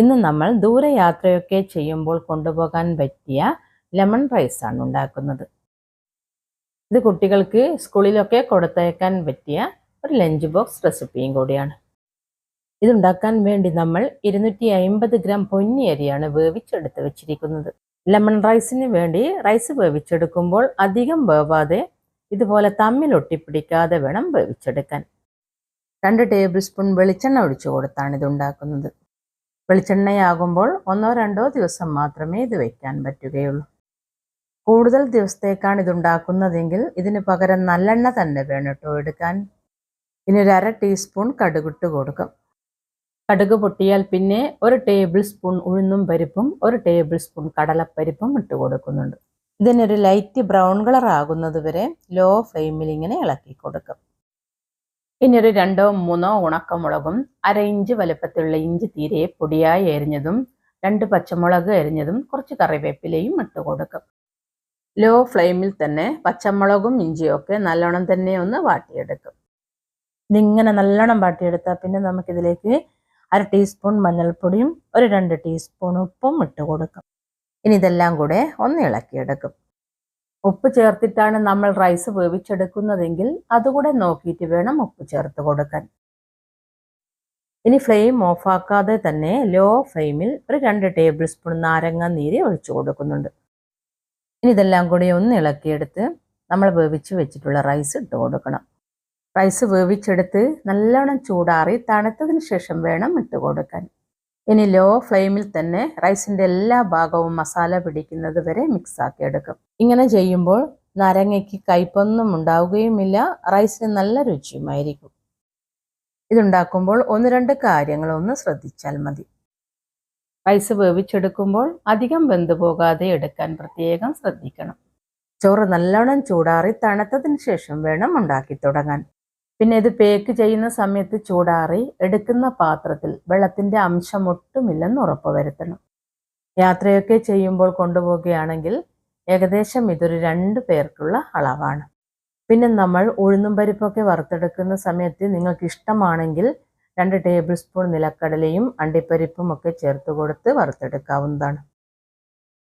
ഇന്ന് നമ്മൾ ദൂരയാത്രയൊക്കെ ചെയ്യുമ്പോൾ കൊണ്ടുപോകാൻ പറ്റിയ ലെമൺ റൈസാണ് ഉണ്ടാക്കുന്നത്. ഇത് കുട്ടികൾക്ക് സ്കൂളിലൊക്കെ കൊടുത്തയക്കാൻ പറ്റിയ ഒരു ലഞ്ച് ബോക്സ് റെസിപ്പിയും കൂടിയാണ്. ഇതുണ്ടാക്കാൻ വേണ്ടി നമ്മൾ ഇരുന്നൂറ്റി അമ്പത് ഗ്രാം പൊന്നി അരിയാണ് വേവിച്ചെടുത്ത് വെച്ചിരിക്കുന്നത്. ലെമൺ റൈസിന് വേണ്ടി റൈസ് വേവിച്ചെടുക്കുമ്പോൾ അധികം വേവാതെ ഇതുപോലെ തമ്മിൽ ഒട്ടിപ്പിടിക്കാതെ വേണം വേവിച്ചെടുക്കാൻ. രണ്ട് ടേബിൾ സ്പൂൺ വെളിച്ചെണ്ണ ഒഴിച്ചു കൊടുത്താണ് ഇത് ഉണ്ടാക്കുന്നത്. വെളിച്ചെണ്ണയാകുമ്പോൾ ഒന്നോ രണ്ടോ ദിവസം മാത്രമേ ഇത് വയ്ക്കാൻ പറ്റുകയുള്ളൂ. കൂടുതൽ ദിവസത്തേക്കാണ് ഇതുണ്ടാക്കുന്നതെങ്കിൽ ഇതിന് പകരം നല്ലെണ്ണ തന്നെ വേണം കേട്ടോ എടുക്കാൻ. ഇനി ഒരു അര ടീസ്പൂൺ കടുകിട്ട് കൊടുക്കും. കടുക് പൊട്ടിയാൽ പിന്നെ ഒരു ടേബിൾ സ്പൂൺ ഉഴുന്നും പരിപ്പും ഒരു ടേബിൾ സ്പൂൺ കടലപ്പരിപ്പും ഇട്ട് കൊടുക്കുന്നുണ്ട്. ഇതിനൊരു ലൈറ്റ് ബ്രൗൺ കളർ ആകുന്നത് വരെ ലോ ഫ്ലെയിമിൽ ഇങ്ങനെ ഇളക്കി കൊടുക്കും. ഇനി ഒരു രണ്ടോ മൂന്നോ ഉണക്കമുളകും അര ഇഞ്ച് വലുപ്പത്തിലുള്ള ഇഞ്ചി തീരെ പൊടിയായി എരിഞ്ഞതും രണ്ട് പച്ചമുളക് എരിഞ്ഞതും കുറച്ച് കറിവേപ്പിലയും ഇട്ട് കൊടുക്കും. ലോ ഫ്ലെയിമിൽ തന്നെ പച്ചമുളകും ഇഞ്ചിയൊക്കെ നല്ലോണം തന്നെ ഒന്ന് വാട്ടിയെടുക്കും. ഇതിങ്ങനെ നല്ലോണം വാട്ടിയെടുത്താൽ പിന്നെ നമുക്കിതിലേക്ക് അര ടീസ്പൂൺ മഞ്ഞൾപ്പൊടിയും ഒരു രണ്ട് ടീസ്പൂൺ ഉപ്പും ഇട്ട് കൊടുക്കും. ഇനി ഇതെല്ലാം കൂടെ ഒന്ന് ഇളക്കിയെടുക്കും. ഉപ്പ് ചേർത്തിട്ടാണ് നമ്മൾ റൈസ് വേവിച്ചെടുക്കുന്നതെങ്കിൽ അതുകൂടെ നോക്കിയിട്ട് വേണം ഉപ്പ് ചേർത്ത് കൊടുക്കാൻ. ഇനി ഫ്ലെയിം ഓഫാക്കാതെ തന്നെ ലോ ഫ്ലെയിമിൽ ഒരു രണ്ട് ടേബിൾ സ്പൂൺ നാരങ്ങ നീര് ഒഴിച്ചു കൊടുക്കുന്നുണ്ട്. ഇനി ഇതെല്ലാം കൂടി ഒന്ന് ഇളക്കിയെടുത്ത് നമ്മൾ വേവിച്ച് വെച്ചിട്ടുള്ള റൈസ് ഇട്ട് കൊടുക്കണം. റൈസ് വേവിച്ചെടുത്ത് നല്ലോണം ചൂടാറി തണുത്തതിന് ശേഷം വേണം ഇട്ട് കൊടുക്കാൻ. ഇനി ലോ ഫ്ലെയിമിൽ തന്നെ റൈസിന്റെ എല്ലാ ഭാഗവും മസാല പിടിക്കുന്നത് വരെ മിക്സാക്കി എടുക്കും. ഇങ്ങനെ ചെയ്യുമ്പോൾ നാരങ്ങയ്ക്ക് കയ്പൊന്നും ഉണ്ടാവുകയുമില്ല. റൈസിന് നല്ല രുചിയുമായിരിക്കും. ഇതുണ്ടാക്കുമ്പോൾ ഒന്ന് രണ്ട് കാര്യങ്ങളൊന്ന് ശ്രദ്ധിച്ചാൽ മതി. റൈസ് വേവിച്ചെടുക്കുമ്പോൾ അധികം വെന്തു പോകാതെ എടുക്കാൻ പ്രത്യേകം ശ്രദ്ധിക്കണം. ചോറ് നല്ലോണം ചൂടാറി തണുത്തതിന് ശേഷം വേണം ഉണ്ടാക്കി തുടങ്ങാൻ. പിന്നെ ഇത് പേക്ക് ചെയ്യുന്ന സമയത്ത് ചൂടാറി എടുക്കുന്ന പാത്രത്തിൽ വെള്ളത്തിന്റെ അംശം ഒട്ടുമില്ലെന്ന് ഉറപ്പുവരുത്തണം യാത്രയൊക്കെ ചെയ്യുമ്പോൾ കൊണ്ടുപോവുകയാണെങ്കിൽ ഏകദേശം ഇതൊരു രണ്ട് പേർക്കുള്ള അളവാണ്. പിന്നെ നമ്മൾ ഉഴുന്നും പരിപ്പൊക്കെ വറുത്തെടുക്കുന്ന സമയത്ത് നിങ്ങൾക്ക് ഇഷ്ടമാണെങ്കിൽ രണ്ട് ടേബിൾ സ്പൂൺ നിലക്കടലയും അണ്ടിപ്പരിപ്പും ഒക്കെ ചേർത്ത് കൊടുത്ത് വറുത്തെടുക്കാവുന്നതാണ്.